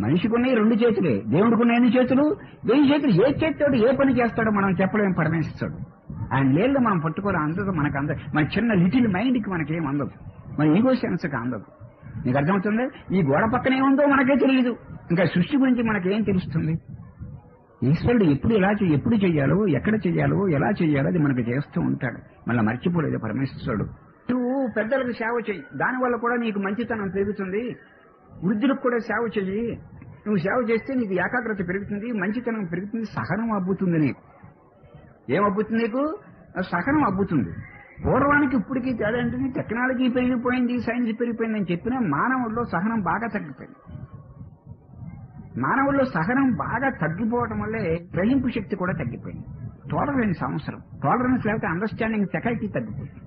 మనిషికున్నాయి రెండు చేతులే దేవుడికున్న ఎన్ని చేతులు? వెయ్యి చేతులు. ఏ చేతితోటి ఏ పని చేస్తాడో మనం చెప్పలేం పరమేశ్వరుడు. ఆయన నీళ్ళు మనం పట్టుకోవాలి అందదు మనకు అంద మన చిన్న లిటిల్ మైండ్కి మనకేం అందదు. మన ఈగో సెన్స్కి అందదు. నీకు అర్థమవుతుంది? ఈ గోడ పక్కనే ఉందో మనకే తెలియదు ఇంకా సృష్టి గురించి మనకేం తెలుస్తుంది? ఈశ్వరుడు ఎప్పుడు ఎలా ఎప్పుడు చెయ్యాలో ఎక్కడ చెయ్యాలో ఎలా చెయ్యాలో అది మనకు చేస్తూ ఉంటాడు. మళ్ళీ మర్చిపోలేదు పరమేశ్వరుడు. నువ్వు పెద్దలకు సేవ చెయ్యి. దానివల్ల కూడా నీకు మంచితనం పెరుగుతుంది. వృద్ధులకు కూడా సేవ చెయ్యి. నువ్వు సేవ చేస్తే నీకు ఏకాగ్రత పెరుగుతుంది మంచితనం పెరుగుతుంది సహనం అబ్బుతుంది నీకు. ఏమబ్బుతుంది నీకు? సహనం అబ్బుతుంది. పూర్వానికి ఇప్పటికీ తేడా ఏంటంటే టెక్నాలజీ పెరిగిపోయింది సైన్స్ పెరిగిపోయింది అని చెప్పినా మానవుల్లో సహనం బాగా తగ్గిపోయింది. మానవుల్లో సహనం బాగా తగ్గిపోవటం వల్లే గ్రహింపు శక్తి కూడా తగ్గిపోయింది. టాలరెన్స్ అవసరం టాలరెన్స్ లేకపోతే అండర్స్టాండింగ్ సెకల్టీ తగ్గిపోయింది.